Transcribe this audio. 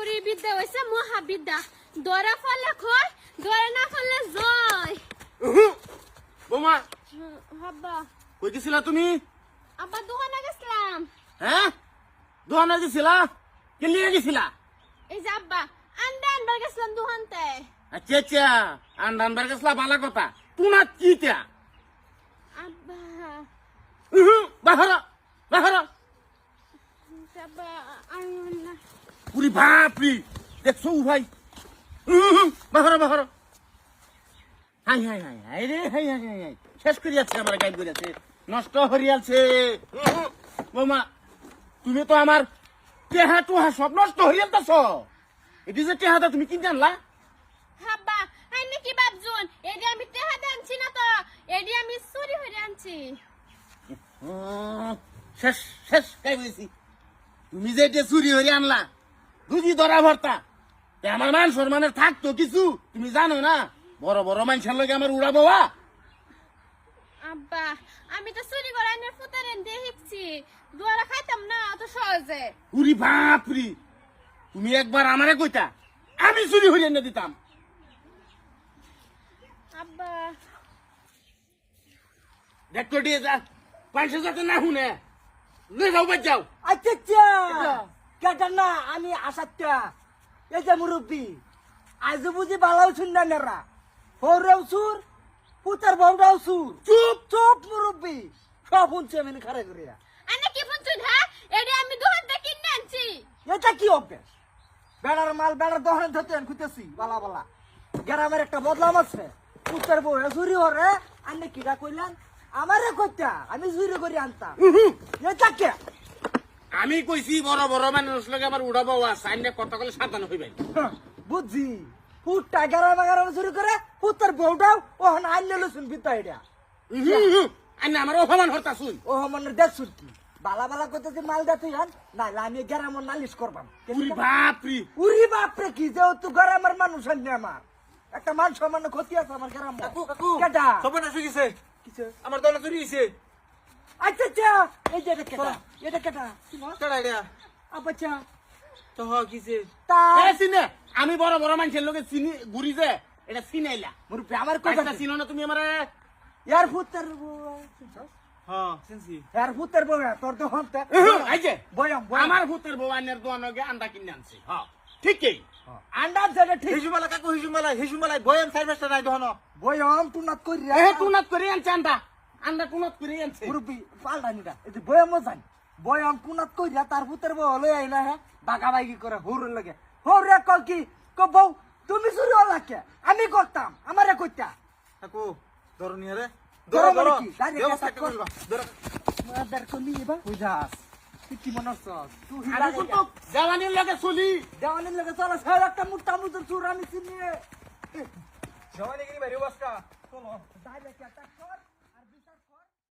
চুরি বিদ্যা হইছে মহাবিদ্যা। দরা ফলে খয় দরা না ফলে জয়। বৌমা হাব্বা। কই গেছিলা তুমি? আব্বা দোকানে গেছিলাম। হ্যাঁ? দোকানে গেছিলা? কে নিয়ে গেছিলা? এই যে আব্বা আন্ডা আনবার গেছিলাম দোকানতে। আচ্ছা আচ্ছা আন্দান বার গেছিলা বালা কথা। তুনা কিটা? আব্বা। বাহারা আব্বা আমি না পুরি বাপরি দেখছ ভাই? বাহারা বাহারা হাই হাই হাই হাই রে হাই হাই হাই হাই। শেষ করে যাচ্ছে আমার গাইড করে যাচ্ছে নষ্ট হরিয়াছে উহু, বৌমা তুমি তো আমার টেহা টুহা সব নষ্ট হরিয়ালতাছ এটি যে টেহাটা তুমি হাব্বা কি এডি আমি টেহা আনছি না তো। এডি আমি চুরি হয়ে আনছি। শেষ শেষ গাই বলেছি তুমি যে এটা চুরি হয়ে আনলা বুঝি ধরা ভর্তা? আমার মান সম্মানের থাকতো কিছু তুমি জানো না? বড় বড় মানুষের লগে আমার উড়াবো বা আব্বা আমি তো চুরি করে আইনের ফুতারেন দিয়ে দুয়ারা খাইতাম না অত সহজে। উরি বাপরি। তুমি একবার আমারে কইতা আমি চুরি হয়ে এনে দিতাম। আব্বা। দেখতো দিয়ে যা পয়সা যাতে না শুনে লে যাও বাদ যাও। আচ্ছা আচ্ছা। কেটা না আমি আসাচ্ছা এই যে মুরব্বী আজ বুঝি বালাও শুননা নেরা। হরেও সুর পুতার বউরাও সুর। চুপ চুপ মুরব্বী সব শুনছে আমি খারে করিয়া। আনে কি ফুনছুন হ্যাঁ এডি আমি দোকান থেকে কিনে আনছি। এটা কি অভ্যাস? বেড়ার মাল বেড়ার দহনে ধরতে খুঁজতেছি বালা বালা। গ্রামের একটা বদলাম আছে। পুতার বউ চুরি হরে আনে কিরা কইলেন আমারে কইতা আমি চুরি করে আনতাম। এটা কে? আমি কইছি বড় বড় মানুষ লগে আমার উড়াবো সাইনে কথা কলে সাবধান হইবেন। হ্যাঁ, বুঝছি। পুটটা গ্রামে গ্রামে চুরি করে পুতার বউটাও ওখানে আনলে লুসুন বিতা এটা। আইনে আমার অপমান হরতা শুন ও মানে দেখ কি বালা বালা করতে মাল দে তুই আন নাইলে আমি গ্রামের নালিশ করবাম। উরি বাপরি। উরি বাপরে কি যে যেহেতু গ্রামের মানুষ আনি আমার। একটা মান সম্মান ক্ষতি আছে আমার গ্রাম কাকু কাকু কেটা সর্বনাশ হয়ে গেছে কিসে? আমার দলে চুরি হয়েছে আচ্ছা আচ্ছা। এই যে এটা কেটা এটা কেটা। কেডা এটা? আচ্ছা। তো হ কিছে তা এ চিনে। আমি বড় বড় মানুষের লগে চিনি ঘুরি যে। এটা চিনাইলা মুরব্বী আমার কথা চিনো না তুমি আমারে। ইয়ার পুত্রের হ্যাঁ ইয়ার বউ তোর তো। হন্তে এই যে। বয়াম বয়াম। আমার বউ আন্ডা কিনে আনছি। হ্যাঁ ঠিকই আন্ডার যেটা ঠিক। হিজুমালা কাকু হিজুমালা হিজুমালা বয়াম সার্ভিসটা নাই দহন। বয়াম টুনাত করি করে আনছে আন্ডা। আন্ডা টুনাত করে আনছে। মুরব্বী পাল্টানি না এই যে বয়াম জানি বয়াম টুনাত কইরা তার পুত্রের বউ হলে আই না হ্যাঁ বাগা বাগি করে হুর লাগে। হুর রে কল কি? ক বউ তুমি চুরি হলা কে? আমি করতাম আমারে কইতা। কাকু ধরো নিয়ে রে। ধরো ধরো মানে কি? ব্যবস্থা attack করবা ধরো। মাদার কলি এবার। বুঝাস কি মনে হচ্ছ তুই আমি কিন্তু দেওয়ানির লগে চলি। দেওয়ানের লগে চলা সারা একটা মুটা মুটার চুর আমি চিনি জওয়ানি গিরি বাইরে অবস্থা চলো ডাইরেক্ট অ্যাটাক কর।